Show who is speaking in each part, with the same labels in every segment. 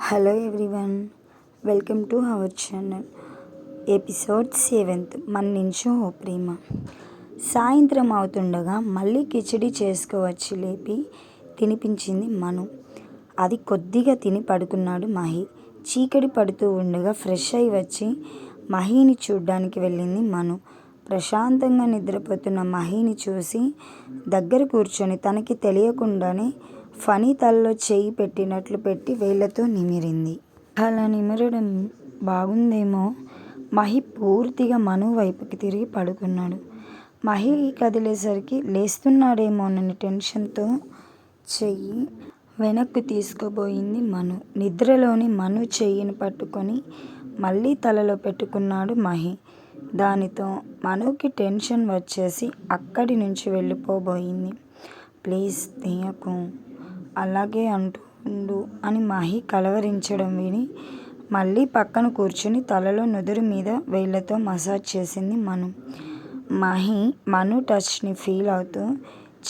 Speaker 1: Hello everyone welcome to our channel episode seventh నుంచి ఓ ప్రేమ. సాయంత్రం అవుతుండగా మళ్ళీ కిచడీ చేసుకోవచ్చి లేపి తినిపించింది మను. అది కొద్దిగా తిని పడుకున్నాడు మహి. చీకటి పడుతూ ఉండగా ఫ్రెష్ అయి వచ్చి మహిని చూడ్డానికి వెళ్ళింది మను. ప్రశాంతంగా నిద్రపోతున్న మహిని చూసి దగ్గర కూర్చొని తనకి తెలియకుండానే ఫణి తలలో చేయి పెట్టినట్లు పెట్టి వేళ్ళతో నిమిరింది. అలా నిమిరడం బాగుందేమో? మహి పూర్తిగా మను వైపుకి తిరిగి పడుకున్నాడు. మహి కదిలేసరికి లేస్తున్నాడేమోనని టెన్షన్తో చెయ్యి వెనక్కు తీసుకుపోయింది మను. నిద్రలోని మను చెయ్యిని పట్టుకొని మళ్ళీ తలలో పెట్టుకున్నాడు మహి. దానితో మనుకి టెన్షన్ వచ్చేసి అక్కడి నుంచి వెళ్ళిపోబోయింది. ప్లీజ్ తీయకు. అలాగే అంటుండు అని మహి కలవరించడం విని మళ్ళీ పక్కన కూర్చుని తలలో నుదురు మీద వేళ్ళతో మసాజ్ చేసింది మను. మహి మను టచ్ని ఫీల్ అవుతూ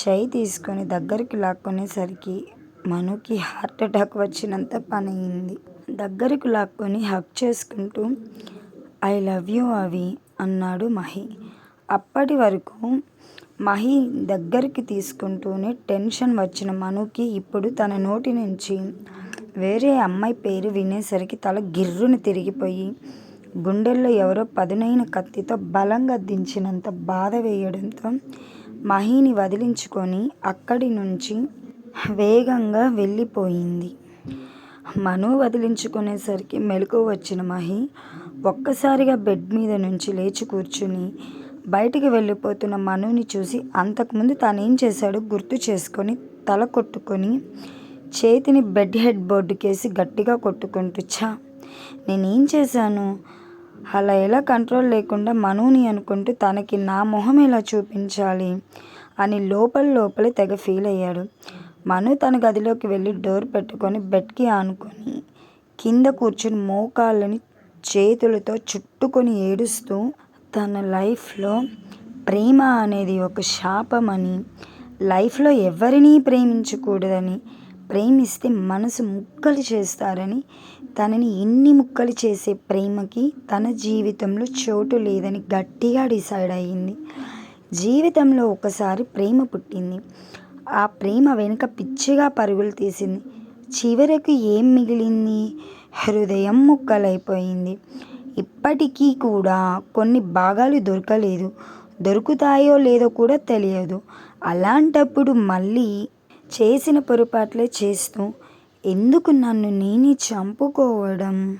Speaker 1: చేయి తీసుకొని దగ్గరికి లాక్కునేసరికి మనుకి హార్ట్ అటాక్ వచ్చినంత పని అయింది. దగ్గరకు లాక్కొని హక్ చేసుకుంటూ ఐ లవ్ యూ అవి అన్నాడు మహి. అప్పటి వరకు మహి దగ్గరికి తీసుకుంటూనే టెన్షన్ వచ్చిన మనుకి ఇప్పుడు తన నోటి నుంచి వేరే అమ్మాయి పేరు వినేసరికి తల గిర్రును తిరిగిపోయి గుండెల్లో ఎవరో పదునైన కత్తితో బలంగా దించినంత బాధ వేయడంతో మహిని వదిలించుకొని అక్కడి నుంచి వేగంగా వెళ్ళిపోయింది. మను వదిలించుకునేసరికి మెలకు వచ్చిన మహి ఒక్కసారిగా బెడ్ మీద నుంచి లేచి కూర్చుని బయటికి వెళ్ళిపోతున్న మనుని చూసి అంతకుముందు తానేం చేశాడో గుర్తు చేసుకొని తల కొట్టుకొని చేతిని బెడ్ హెడ్ బోర్డుకేసి గట్టిగా కొట్టుకుంటూ ఛా నేనేం చేశాను? అలా ఎలా కంట్రోల్ లేకుండా మనుని అనుకుంటూ తనకి నా మొహం ఎలా చూపించాలి? అని లోపల లోపలే తెగ ఫీల్ అయ్యాడు. మను తన గదిలోకి వెళ్ళి డోర్ పెట్టుకొని బెడ్కి ఆనుకొని కింద కూర్చుని మోకాళ్ళని చేతులతో చుట్టుకొని ఏడుస్తూ తన లైఫ్లో ప్రేమ అనేది ఒక శాపమని లైఫ్లో ఎవరినీ ప్రేమించకూడదని ప్రేమిస్తే మనసు ముక్కలు చేస్తారని తనని ఎన్ని ముక్కలు చేసే ప్రేమకి తన జీవితంలో చోటు లేదని గట్టిగా డిసైడ్ అయ్యింది. జీవితంలో ఒకసారి ప్రేమ పుట్టింది. ఆ ప్రేమ వెనుక పిచ్చిగా పరుగులు తీసింది. చివరకు ఏం మిగిలింది? హృదయం ముక్కలైపోయింది. ఇప్పటికీ కూడా కొన్ని భాగాలు దొరకలేదు. దొరుకుతాయో లేదో కూడా తెలియదు. అలాంటప్పుడు మళ్ళీ చేసిన పొరపాట్లే చేస్తూ ఎందుకు నన్ను నేనే చంపుకోవడం?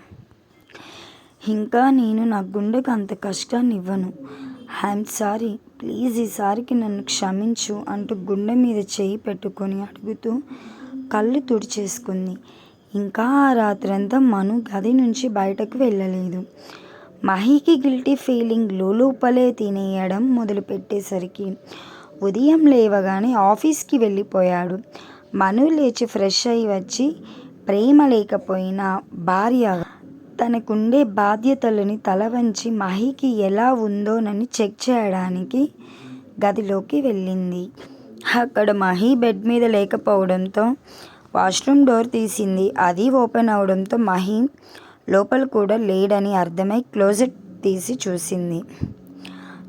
Speaker 1: ఇంకా నేను నా గుండెకు అంత కష్టాన్ని ఇవ్వను. I'm sorry. ప్లీజ్ ఈసారికి నన్ను క్షమించు అంటూ గుండె మీద చేయి పెట్టుకొని అడుగుతూ కళ్ళు తుడిచేసుకుంది. ఇంకా ఆ రాత్రంతా మను గది నుంచి బయటకు వెళ్ళలేదు. మహికి గిల్టీ ఫీలింగ్ లోపలే తినేయడం మొదలుపెట్టేసరికి ఉదయం లేవగానే ఆఫీస్కి వెళ్ళిపోయాడు. మను లేచి ఫ్రెష్ అయి వచ్చి ప్రేమ లేకపోయినా భార్య తనకుండే బాధ్యతలని తల వంచి మహికి ఎలా ఉందోనని చెక్ చేయడానికి గదిలోకి వెళ్ళింది. అక్కడ మహి బెడ్ మీద లేకపోవడంతో వాష్రూమ్ డోర్ తీసింది. అది ఓపెన్ అవడంతో మహి లోపల కూడా లేడని అర్థమై క్లోజెట్ తీసి చూసింది.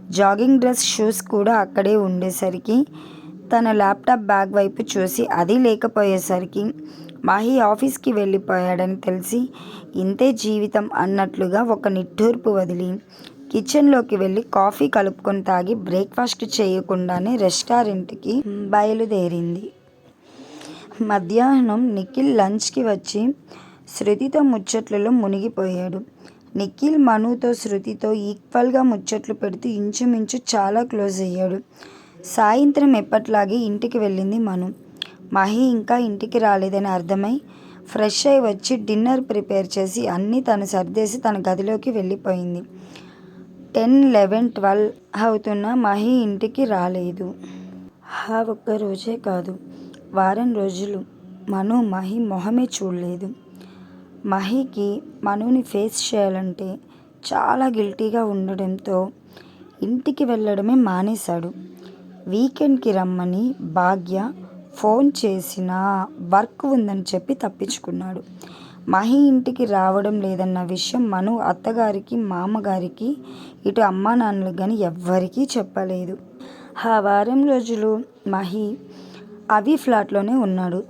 Speaker 1: జాగింగ్ డ్రెస్ షూస్ కూడా అక్కడే ఉండేసరికి తన ల్యాప్టాప్ బ్యాగ్ వైపు చూసి అది లేకపోయేసరికి మాహి ఆఫీస్కి వెళ్ళిపోయాడని తెలిసి ఇంతే జీవితం అన్నట్లుగా ఒక నిట్టూర్పు వదిలి కిచెన్లోకి వెళ్ళి కాఫీ కలుపుకొని తాగి బ్రేక్ఫాస్ట్ చేయకుండానే రెస్టారెంట్కి బయలుదేరింది. మధ్యాహ్నం నిఖిల్ లంచ్కి వచ్చి శృతితో ముచ్చట్లలో మునిగిపోయాడు. నిఖిల్ మనుతో శృతితో ఈక్వల్గా ముచ్చట్లు పెడుతూ ఇంచుమించు చాలా క్లోజ్ అయ్యాడు. సాయంత్రం ఎప్పట్లాగే ఇంటికి వెళ్ళింది మను. మహి ఇంకా ఇంటికి రాలేదని అర్థమై ఫ్రెష్ అయి వచ్చి డిన్నర్ ప్రిపేర్ చేసి అన్నీ తను సర్దేసి తన గదిలోకి వెళ్ళిపోయింది. టెన్ లెవెన్ ట్వెల్వ్ అవుతున్న మహి ఇంటికి రాలేదు. ఆ ఒక్క రోజే కాదు. వారం రోజులు మను మహి మొహమే చూడలేదు. మహికి మనుని ఫేస్ చేయాలంటే చాలా గిల్టీగా ఉండడంతో ఇంటికి వెళ్ళడమే మానేశాడు. వీకెండ్కి రమ్మని భాగ్య ఫోన్ చేసిన వర్క్ ఉందని చెప్పి తప్పించుకున్నాడు. మహి ఇంటికి రావడం లేదన్న విషయం మను అత్తగారికి మామగారికి ఇటు అమ్మా నాన్నలు కానీ ఎవ్వరికీ చెప్పలేదు. ఆ వారం రోజులు మహి అవి ఫ్లాట్లోనే ఉన్నాడు.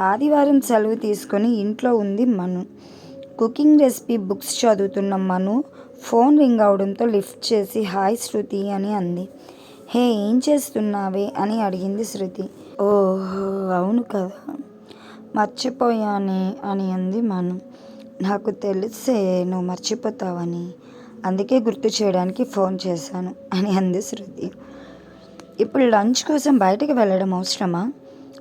Speaker 1: ఆదివారం సెలవు తీసుకొని ఇంట్లో ఉంది మను. కుకింగ్ రెసిపీ బుక్స్ చదువుతున్న మను ఫోన్ రింగ్ అవడంతో లిఫ్ట్ చేసి హాయ్ శృతి అని అంది. హే ఏం చేస్తున్నావే? అని అడిగింది శృతి. ఓహో అవును కదా. మర్చిపోయానే అని అంది మను. నాకు తెలిసే నువ్వు మర్చిపోతావని. అందుకే గుర్తు చేయడానికి ఫోన్ చేశాను అని అంది శృతి. ఇప్పుడు లంచ్ కోసం బయటకు వెళ్ళడం అవసరమా?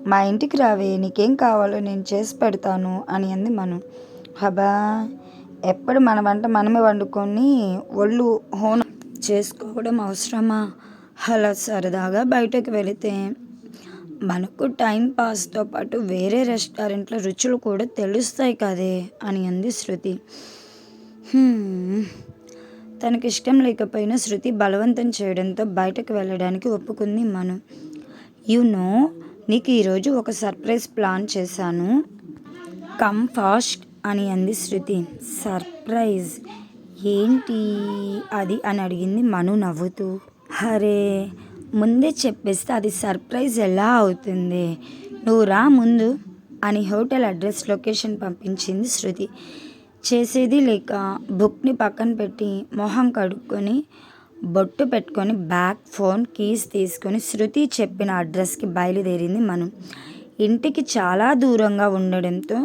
Speaker 1: మా ఇంటికి రావే నీకేం కావాలో నేను చేసి పెడతాను అని అంది మను. హబా ఎప్పుడు మన వంట మనమే వండుకొని ఒళ్ళు హోన చేసుకోవడం అవసరమా? అలా సరదాగా బయటకు వెళితే మనకు టైం పాస్తో పాటు వేరే రెస్టారెంట్లో రుచులు కూడా తెలుస్తాయి కదే అని అంది శృతి. "హ్మ్." తనకి ఇష్టం లేకపోయినా శృతి బలవంతం చేయడంతో బయటకు వెళ్ళడానికి ఒప్పుకుంది మను. యు నో నీకు ఈరోజు ఒక సర్ప్రైజ్ ప్లాన్ చేశాను. కమ్ ఫాస్ట్ అని అంది శృతి. సర్ప్రైజ్? ఏంటి? అది అని అడిగింది మను నవ్వుతూ. అరే ముందే చెప్పేస్తే అది సర్ప్రైజ్ ఎలా అవుతుంది? నువ్వు రా ముందు అని హోటల్ అడ్రస్ లొకేషన్ పంపించింది శృతి. చేసేది లేక బుక్ని పక్కన పెట్టి మొహం కడుక్కొని బొట్టు పెట్టుకొని బ్యాగ్ ఫోన్ కీస్ తీసుకొని శృతి చెప్పిన అడ్రస్కి బయలుదేరింది మనం. ఇంటికి చాలా దూరంగా ఉండడంతో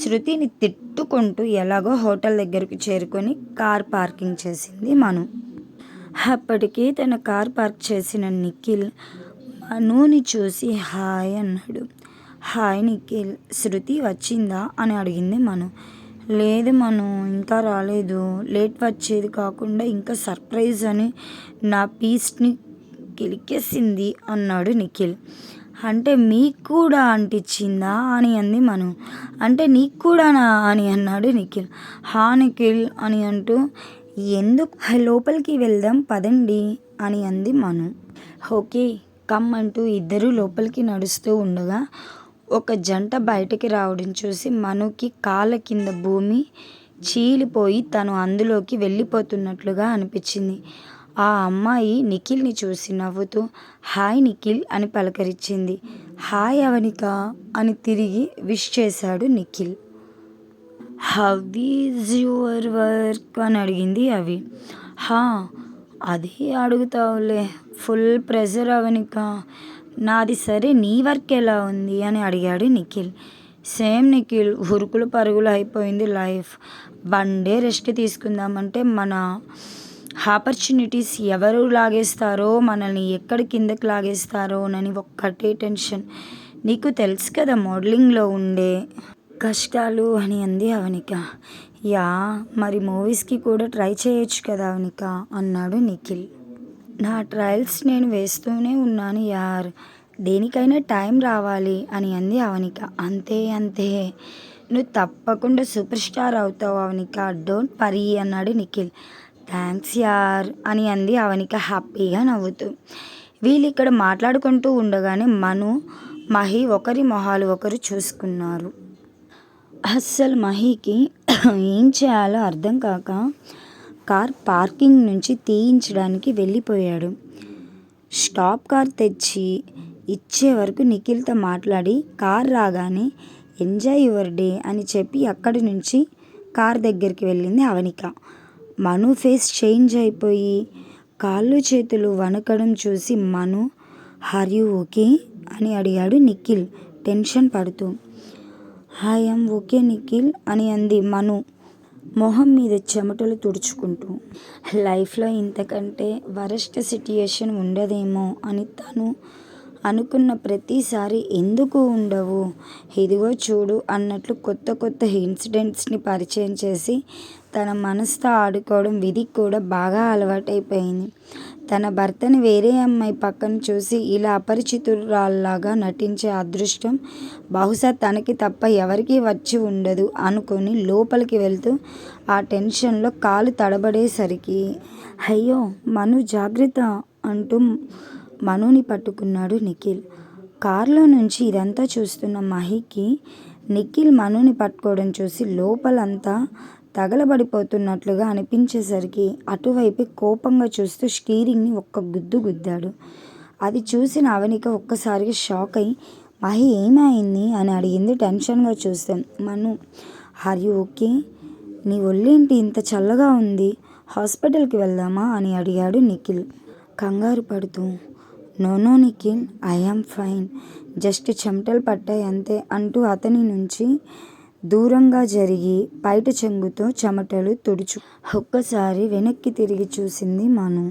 Speaker 1: శృతిని తిట్టుకుంటూ ఎలాగో హోటల్ దగ్గరకు చేరుకొని కార్ పార్కింగ్ చేసింది మను. అప్పటికి తన కార్ పార్క్ చేసిన నిఖిల్ మనుని చూసి హాయ్ అన్నాడు. హాయ్ నిఖిల్ శృతి వచ్చిందా అని అడిగింది మను. లేదు మను ఇంకా రాలేదు. లేట్ వచ్చేది కాకుండా ఇంకా సర్ప్రైజ్ అని నా పీస్ని కిలికేసింది అన్నాడు నిఖిల్. అంటే మీకు కూడా అంటించిందా అని అంది మను. అంటే నీకు కూడానా అని అన్నాడు నిఖిల్. హా నిఖిల్ అని అంటూ ఎందుకు? లోపలికి వెళ్దాం పదండి అని అంది మను. ఓకే కమ్ అంటూ ఇద్దరు లోపలికి నడుస్తూ ఉండగా ఒక జంట బయటికి రావడం చూసి మనుకి కాళ్ళ కింద భూమి చీలిపోయి తను అందులోకి వెళ్ళిపోతున్నట్లుగా అనిపించింది. ఆ అమ్మాయి నిఖిల్ని చూసి నవ్వుతూ హాయ్ నిఖిల్ అని పలకరించింది. హాయ్ అవనిక అని తిరిగి విష్ చేశాడు Nikhil. How is your work అని అడిగింది అవి. హా అది అడుగుతావులే. Full pressure అవనిక. నాది సరే నీ వర్క్ ఎలా ఉంది? అని అడిగాడు నిఖిల్. సేమ్ నిఖిల్ ఉరుకులు పరుగులు అయిపోయింది లైఫ్. వన్ డే రెస్ట్ తీసుకుందామంటే మన ఆపర్చునిటీస్ ఎవరు లాగేస్తారో మనల్ని ఎక్కడ కిందకి లాగేస్తారో అని ఒక్కటే టెన్షన్. నీకు తెలుసు కదా మోడలింగ్లో ఉండే కష్టాలు అని అంది అవనిక. యా మరి మూవీస్కి కూడా ట్రై చేయొచ్చు కదా అవనిక అన్నాడు నిఖిల్. నా ట్రయల్స్ నేను వేస్తూనే ఉన్నాను యార్. దేనికైనా టైం రావాలి అని అంది అవనిక. అంతే అంతే. నువ్వు తప్పకుండా సూపర్ స్టార్ అవుతావు అవనిక. డోంట్ పరీ అన్నాడు నిఖిల్. థ్యాంక్స్ యార్ అని అంది అవనిక హ్యాపీగా నవ్వుతూ. వీళ్ళు ఇక్కడ మాట్లాడుకుంటూ ఉండగానే మను మహి ఒకరి మొహాలు ఒకరు చూసుకున్నారు. అస్సలు మహికి ఏం చేయాలో అర్థం కాక కార్ పార్కింగ్ నుంచి తీయించడానికి వెళ్ళిపోయాడు. స్టాప్ కార్ తెచ్చి ఇచ్చే వరకు నిఖిల్తో మాట్లాడి కార్ రాగానే ఎంజాయ్ యువర్ డే అని చెప్పి అక్కడి నుంచి కార్ దగ్గరికి వెళ్ళింది అవనిక. మను ఫేస్ చేంజ్ అయిపోయి కాళ్ళు చేతులు వణకడం చూసి మను హర్ యూ ఓకే? అని అడిగాడు నిఖిల్ టెన్షన్ పడుతూ. హాయ్ ఓకే నిఖిల్ అని అంది మను. మొహం మీద చెమటలు తుడుచుకుంటూ లైఫ్లో ఇంతకంటే వరస్ట్ సిట్యుయేషన్ ఉండదేమో అని తను అనుకున్న ప్రతిసారి ఎందుకు ఉండవు? ఇదిగో చూడు అన్నట్లు కొత్త కొత్త ఇన్సిడెంట్స్ని పరిచయం చేసి తన మనసుతో ఆడుకోవడం విధికి కూడా బాగా అలవాటైపోయింది. తన భర్తని వేరే అమ్మాయి పక్కన చూసి ఇలా అపరిచితురాల్లాగా నటించే అదృష్టం బహుశా తనకి తప్ప ఎవరికీ వచ్చి ఉండదు అనుకొని లోపలికి వెళ్తూ ఆ టెన్షన్లో కాలు తడబడేసరికి అయ్యో మను జాగ్రత్త అంటూ మనుని పట్టుకున్నాడు నిఖిల్. కారులో నుంచి ఇదంతా చూస్తున్న మహికి నిఖిల్ మనుని పట్టుకోవడం చూసి లోపలంతా తగలబడిపోతున్నట్లుగా అనిపించేసరికి అటువైపు కోపంగా చూస్తూ స్టీరింగ్ని ఒక్క గుద్దు గుద్దాడు. అది చూసిన అవనిక ఒక్కసారిగా షాక్ అయి మహి ఏమైంది? అని అడిగింది టెన్షన్గా చూస్తాం. Manu are you okay? నీ ఒళ్ళేంటి ఇంత చల్లగా ఉంది? హాస్పిటల్కి వెళ్దామా? అని అడిగాడు నిఖిల్. కంగారు పడుతూ no no Nikhil I am fine. Just చెమటలు పట్టాయి అంతే అంటూ అతని నుంచి దూరంగా జరిగి బయట చెంగుతో చెమటలు తుడుచు ఒక్కసారి వెనక్కి తిరిగి చూసింది మను.